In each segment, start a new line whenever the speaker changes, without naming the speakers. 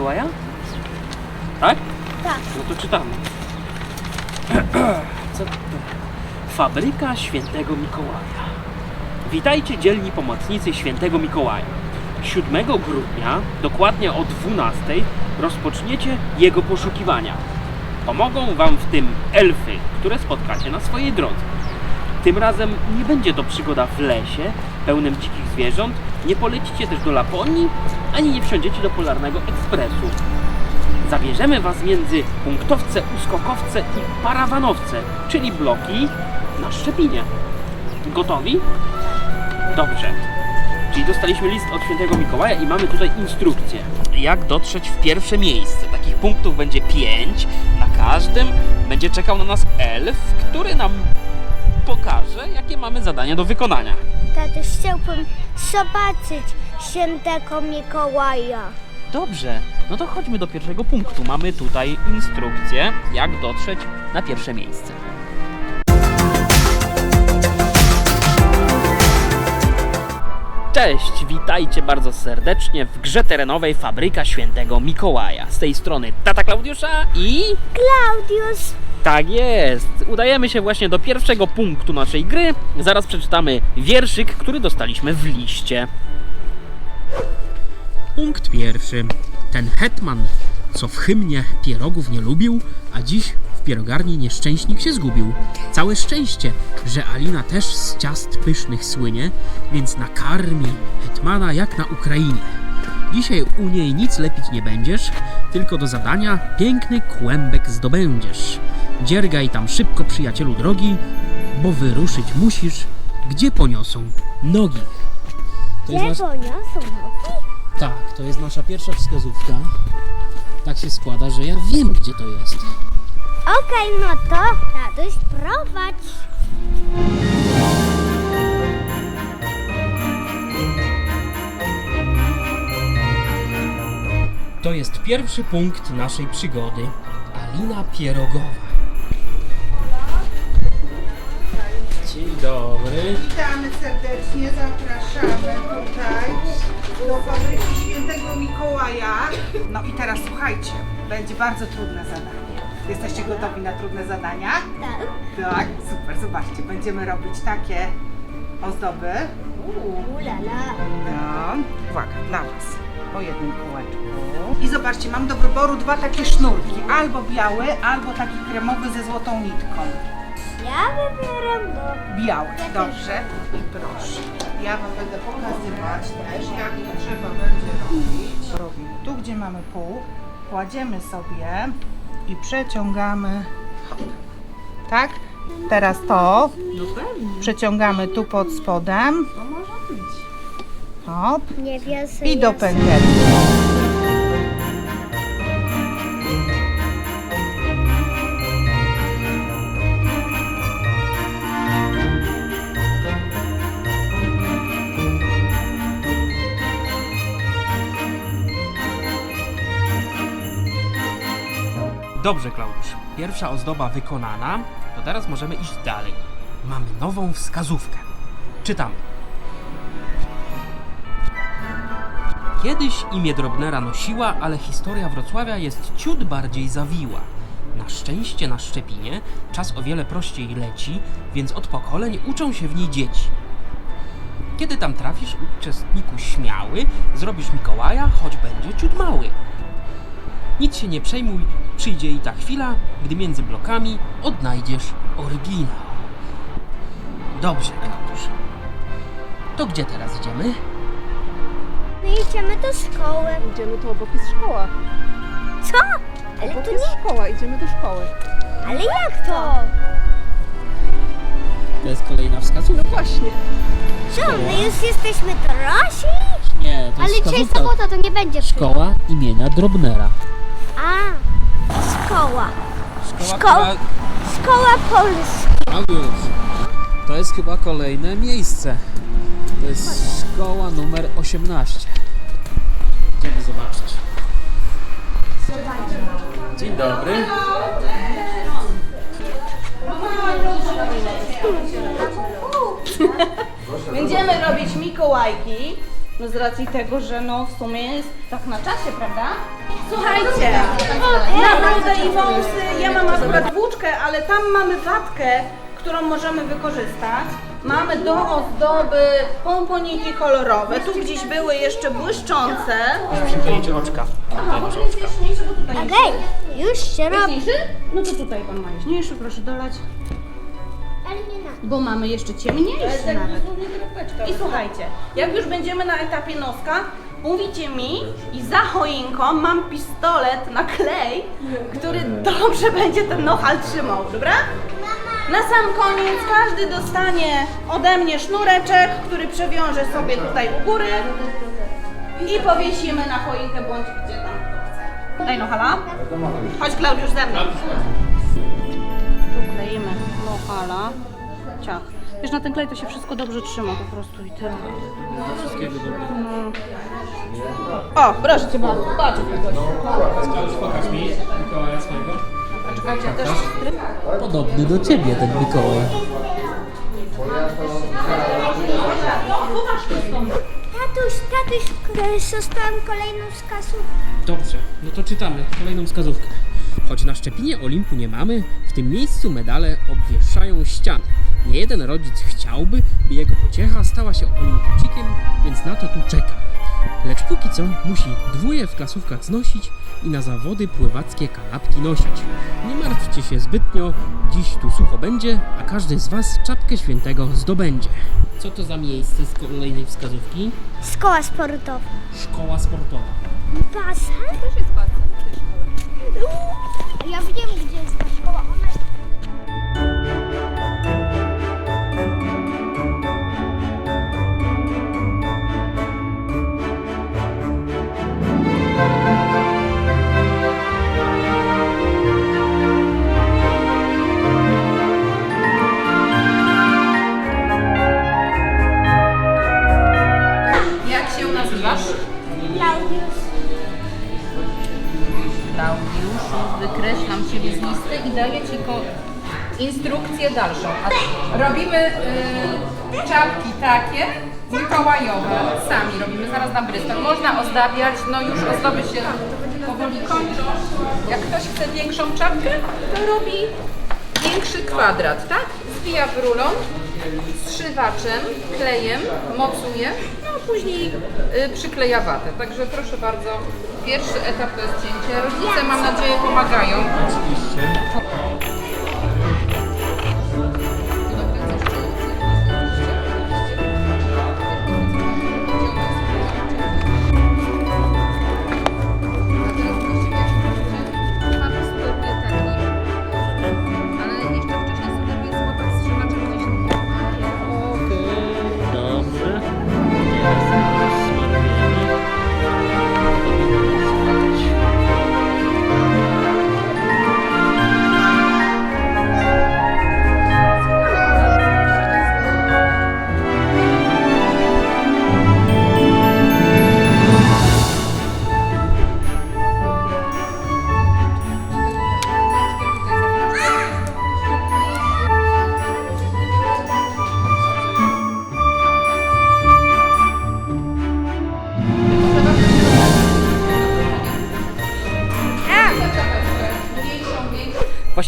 Mikołaja? Tak?
Tak.
No to czytamy. Co to? Fabryka Świętego Mikołaja. Witajcie dzielni pomocnicy Świętego Mikołaja. 7 grudnia, dokładnie o 12, rozpoczniecie jego poszukiwania. Pomogą Wam w tym elfy, które spotkacie na swojej drodze. Tym razem nie będzie to przygoda w lesie, pełnym dzikich zwierząt, nie polecicie też do Laponii, ani nie wsiądziecie do Polarnego Ekspresu. Zabierzemy Was między punktowce, uskokowce i parawanowce, czyli bloki na Szczepinie. Gotowi? Dobrze. Czyli dostaliśmy list od świętego Mikołaja i mamy tutaj instrukcję. Jak dotrzeć w pierwsze miejsce. Takich punktów będzie pięć. Na każdym będzie czekał na nas elf, który nam pokaże, jakie mamy zadania do wykonania.
Tatuś, chciałbym zobaczyć świętego Mikołaja.
Dobrze, no to chodźmy do pierwszego punktu. Mamy tutaj instrukcję, jak dotrzeć na pierwsze miejsce. Cześć, witajcie bardzo serdecznie w grze terenowej Fabryka Świętego Mikołaja. Z tej strony Tata Klaudiusza i...
Klaudius,
Tak jest! Udajemy się właśnie do pierwszego punktu naszej gry. Zaraz przeczytamy wierszyk, który dostaliśmy w liście. Punkt pierwszy. Ten hetman, co w hymnie pierogów nie lubił, a dziś w pierogarni nieszczęśnik się zgubił. Całe szczęście, że Alina też z ciast pysznych słynie, więc nakarmi hetmana jak na Ukrainie. Dzisiaj u niej nic lepić nie będziesz, tylko do zadania piękny kłębek zdobędziesz. Dziergaj tam szybko, przyjacielu drogi, bo wyruszyć musisz, gdzie poniosą nogi. To jest nasz...
poniosą nogi?
Tak, to jest nasza pierwsza wskazówka. Tak się składa, że ja wiem, gdzie to jest.
Okej, no to tatuś prowadź.
To jest pierwszy punkt naszej przygody. Alina Pierogowa. Dobry.
Witamy serdecznie, zapraszamy tutaj do fabryki świętego Mikołaja. No i teraz słuchajcie, będzie bardzo trudne zadanie. Jesteście gotowi na trudne zadania?
Tak.
Tak, super, zobaczcie, będziemy robić takie ozdoby.
Ulala.
No, uwaga, dla Was, po jednym kółeczku. I zobaczcie, mam do wyboru dwa takie sznurki, albo biały, albo taki kremowy ze złotą nitką.
Ja wybieram do...
Biały, dobrze. I proszę. Ja Wam będę pokazywać też, jak to trzeba będzie robić. Robimy tu, gdzie mamy pół, kładziemy sobie i przeciągamy. Hop. Tak? Teraz to przeciągamy tu pod spodem. Hop.
Nie wiosę
I do pękety.
Dobrze, Klaudiusz. Pierwsza ozdoba wykonana, to teraz możemy iść dalej. Mamy nową wskazówkę. Czytamy. Kiedyś imię Drobnera nosiła, ale historia Wrocławia jest ciut bardziej zawiła. Na szczęście na Szczepinie czas o wiele prościej leci, więc od pokoleń uczą się w niej dzieci. Kiedy tam trafisz, uczestniku śmiały, zrobisz Mikołaja, choć będzie ciut mały. Nic się nie przejmuj, przyjdzie i ta chwila, gdy między blokami odnajdziesz oryginał. Dobrze, Klaudiusz. To gdzie teraz idziemy?
My idziemy do szkoły.
Idziemy tu obok jest szkoła.
Co? Ale
Obok
to
jest
nie...
szkoła, idziemy do szkoły.
Ale jak to?
To jest kolejna wskazówka.
No właśnie.
Co, my już jesteśmy dorośli?
Nie, to
Ale
jest
dzisiaj
wskazówka.
sobota, to nie będzie
Szkoła imienia Drobnera.
A, szkoła.
Szkoła,
Szkoła- Szkoła polska.
To jest chyba kolejne miejsce. To jest szkoła numer 18. Idziemy zobaczyć. Dzień dobry.
Będziemy robić Mikołajki No z racji tego, że no w sumie jest tak na czasie, prawda? Słuchajcie, na brodę i wąsy ja mam akurat włóczkę, ale tam mamy watkę, którą możemy wykorzystać. Mamy do ozdoby pomponiki kolorowe. Tu gdzieś były jeszcze błyszczące.
Przykleicie oczka.
Aha, może jest jaśniejszy, bo tutaj jest.
Okej, już się robi.
Jaśniejszy? No to tutaj pan ma jaśniejszy, proszę dolać.
Ale nie na.
Bo mamy jeszcze ciemniejszy nawet. I słuchajcie, jak już będziemy na etapie noska, mówicie mi i za choinką mam pistolet na klej, który dobrze będzie ten nochal trzymał, dobra? Na sam koniec każdy dostanie ode mnie sznureczek, który przewiąże sobie tutaj u góry i powiesimy na choinkę bądź gdzie tam kto chce. Daj nohala. Chodź Klaudiusz ze mną. Nohala. Ciach. Wiesz, na ten klej to się wszystko dobrze trzyma po prostu i tyle.
Wszystkiego dobrego.
O, proszę cię bardzo, patrz.
Pokaż mi Mikołaja swojego.
Czekajcie, ja też...
Podobny do ciebie ten Mikołaj.
Tatuś, tatuś, zostałam kolejną wskazówką.
Dobrze, no to czytamy kolejną wskazówkę. Choć na Szczepinie Olimpu nie mamy, w tym miejscu medale obwieszają ściany. Nie jeden rodzic chciałby, by jego pociecha stała się olimpiacikiem, więc na to tu czeka. Lecz póki co musi dwóje w klasówkach znosić i na zawody pływackie kanapki nosić. Nie martwcie się zbytnio, dziś tu sucho będzie, a każdy z Was czapkę świętego zdobędzie. Co to za miejsce z kolejnej wskazówki?
Szkoła sportowa.
Szkoła sportowa.
Basen?
Też jest basen w tej szkole.
Ja wiem, gdzie
czapki takie mikołajowe. Sami robimy, zaraz dam brystol. Można ozdabiać, no już ozdoby się powoli kończą. Jak ktoś chce większą czapkę, to robi większy kwadrat, tak? Zwija w rulon, zszywaczem, klejem, mocuje, no a później y, przykleja watę. Także proszę bardzo, pierwszy etap to jest cięcie. Rodzice mam nadzieję pomagają. Ale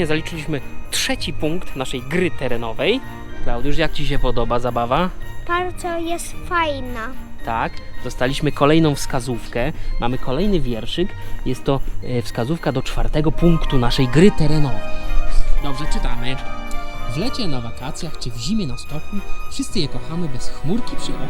Właśnie zaliczyliśmy trzeci punkt naszej gry terenowej. Klaudiusz, jak Ci się podoba zabawa?
Bardzo jest fajna.
Tak, dostaliśmy kolejną wskazówkę. Mamy kolejny wierszyk. Jest to e, wskazówka do czwartego punktu naszej gry terenowej. Dobrze, czytamy. W lecie na wakacjach czy w zimie na stoku wszyscy je kochamy bez chmurki przy oku.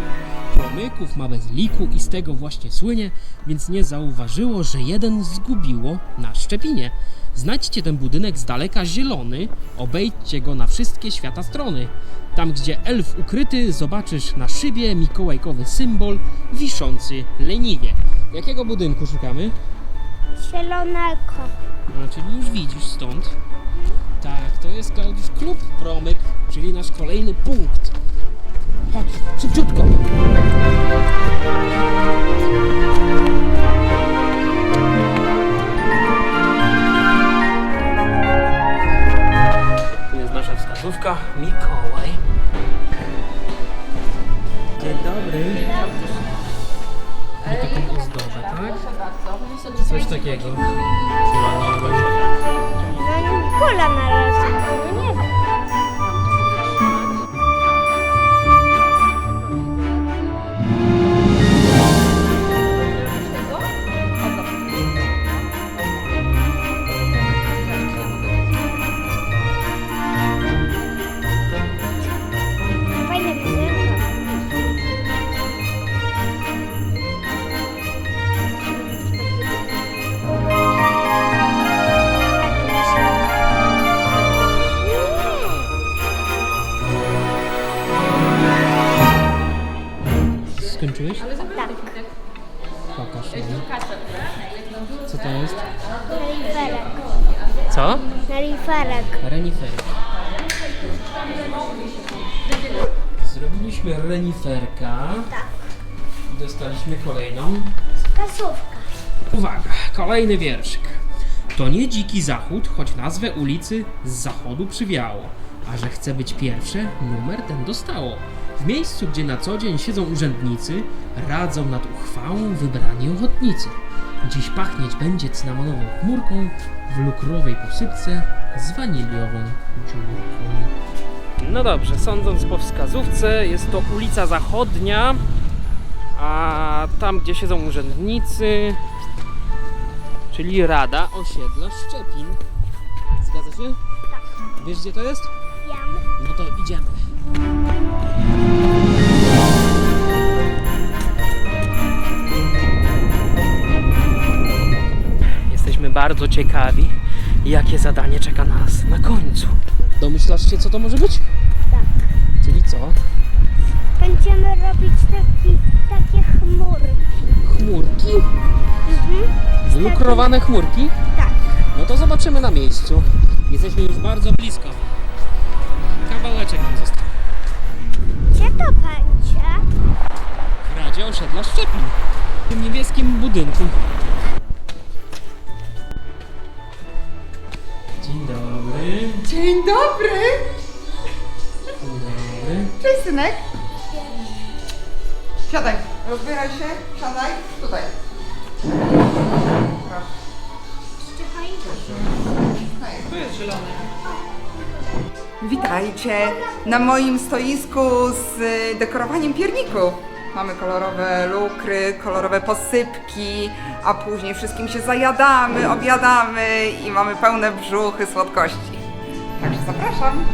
Promyków ma bez liku i z tego właśnie słynie, więc nie zauważyło, że jeden zgubiło na Szczepinie. Znajdźcie ten budynek z daleka zielony, obejdźcie go na wszystkie świata strony. Tam, gdzie elf ukryty, zobaczysz na szybie mikołajkowy symbol wiszący leniwie. Jakiego budynku szukamy?
Zielonego.
No, czyli już widzisz stąd. Tak, to jest Klaudiusz Klub Promyk, czyli nasz kolejny punkt. Chodź, szybciutko. Reniferka.
Tak.
I dostaliśmy kolejną.
Kasówka.
Uwaga, kolejny wierszyk. To nie dziki zachód, choć nazwę ulicy z zachodu przywiało. A że chce być pierwsze, numer ten dostało. W miejscu, gdzie na co dzień siedzą urzędnicy, radzą nad uchwałą wybrani ochotnicy. Dziś pachnieć będzie cynamonową chmurką w lukrowej posypce z waniliową dziurką. No dobrze, sądząc po wskazówce, jest to ulica Zachodnia, a tam, gdzie siedzą urzędnicy, czyli Rada Osiedla Szczepin. Zgadza się?
Tak.
Wiesz, gdzie to jest?
Jam.
No to idziemy. Jesteśmy bardzo ciekawi, jakie zadanie czeka nas na końcu. Domyślasz się, co to może być?
Tak.
Czyli co?
Będziemy robić taki, takie chmury.
Chmurki?
Mhm.
Lukrowane chmurki?
Tak.
No to zobaczymy na miejscu. Jesteśmy już bardzo blisko. Kawałeczek nam został.
Gdzie to będzie?
W Radzie Osiedla Szczepin. W tym niebieskim budynku. Dzień dobry!
Cześć synek! Siadaj, rozbieraj się, siadaj, tutaj. Proszę. Tu jest zielony. Witajcie na moim stoisku z y, dekorowaniem pierników. Mamy kolorowe lukry, kolorowe posypki, a później wszystkim się zajadamy, obiadamy i mamy pełne brzuchy słodkości. Także zapraszam.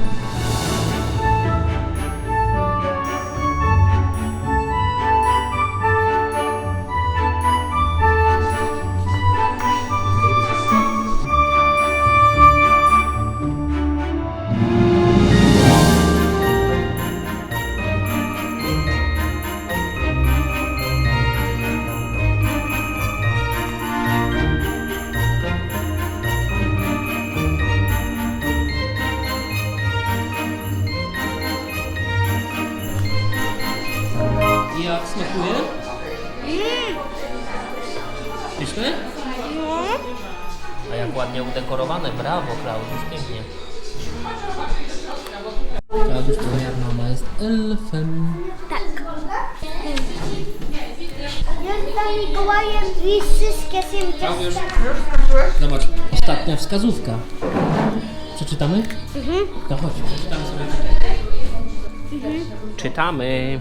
Udekorowane, brawo Klaudiusz, pięknie. Klaudiusz, twoja mama jest elfem.
Tak. Za Mikołajem i wszystkie
Klaudiusz, zobacz, ostatnia wskazówka. Przeczytamy? Mhm. To chodź, przeczytamy sobie tutaj. Czytamy.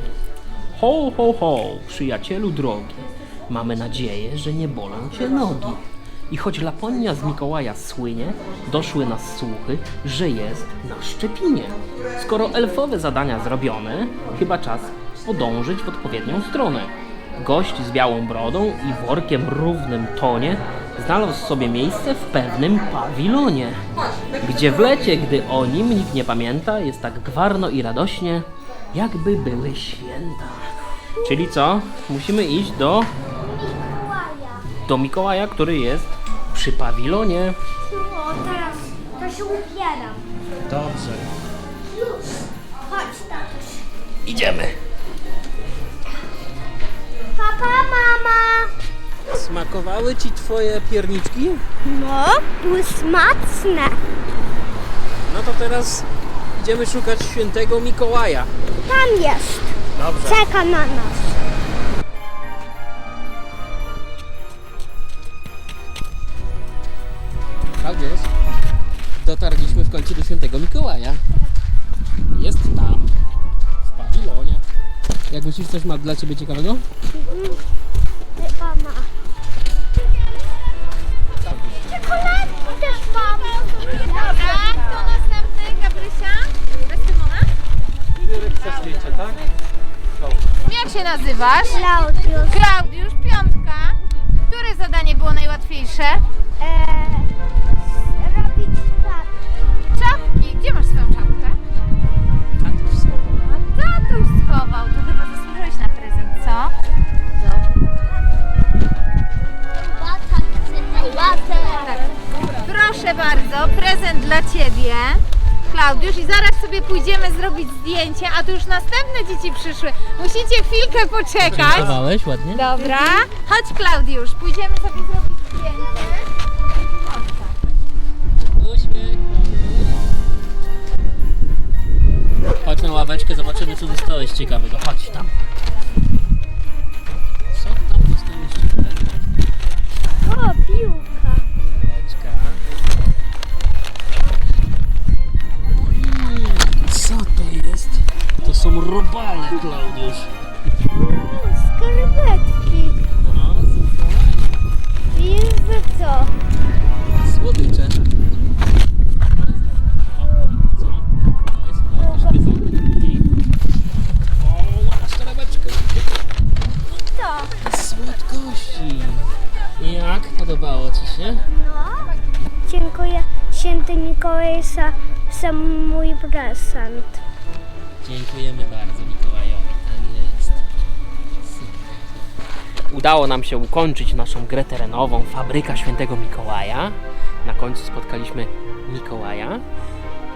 Ho, ho, ho, przyjacielu drogi. Mamy nadzieję, że nie bolą cię nogi. I choć Laponia z Mikołaja słynie, doszły nas słuchy, że jest na Szczepinie. Skoro elfowe zadania zrobione, chyba czas podążyć w odpowiednią stronę. Gość z białą brodą i workiem równym tonie znalazł sobie miejsce w pewnym pawilonie, gdzie w lecie, gdy o nim nikt nie pamięta, jest tak gwarno i radośnie, jakby były święta. Czyli co? Musimy iść do, do Mikołaja, który jest przy pawilonie.
O, teraz to się ubieram.
Dobrze.
Już. Chodź, tatuś.
Idziemy.
Papa, mama.
Smakowały ci twoje pierniczki?
No, były smaczne.
No to teraz idziemy szukać świętego Mikołaja.
Tam jest.
Dobrze.
Czeka na nas.
Cię do świętego Mikołaja. Jest tam, w pawilonie. Jak myślisz, coś ma dla ciebie ciekawego?
Chyba ma. Czekoladki też mam.
Tak, to następny Gabrysia. Bez Tymona?
Chcesz zdjęcie, tak?
Jak się nazywasz?
Klaudiusz.
Klaudiusz, piątka. Które zadanie było najłatwiejsze? Sobie pójdziemy zrobić zdjęcie, a tu już następne dzieci przyszły. Musicie chwilkę poczekać.
Chowałeś ładnie?
Dobra, chodź Klaudiusz, pójdziemy sobie zrobić
No.
Dziękuję święty Mikołaj za, za mój prezent.
Dziękujemy bardzo Mikołajowi. Tak jest. Super. Udało nam się ukończyć naszą grę terenową Fabryka Świętego Mikołaja. Na końcu spotkaliśmy Mikołaja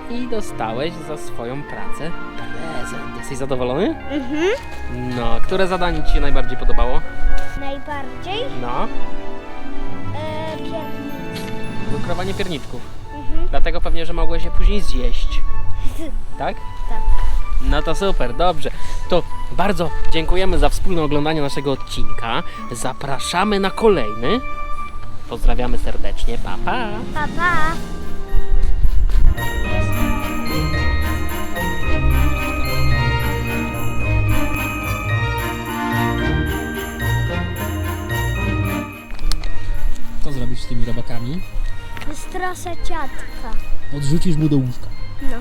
i dostałeś za swoją pracę prezent. Jesteś zadowolony?
Mhm.
No, które zadanie Ci się najbardziej podobało?
Najbardziej
No. Wykrowanie pierniczków.
Mhm.
Dlatego pewnie, że mogłeś je później zjeść. Tak?
Tak.
No to super, dobrze. To bardzo dziękujemy za wspólne oglądanie naszego odcinka. Zapraszamy na kolejny. Pozdrawiamy serdecznie. Pa, pa.
Pa, pa.
Co zrobisz z tymi robakami?
Wystrasę ciatka.
Odrzucisz mu do łóżka.
No.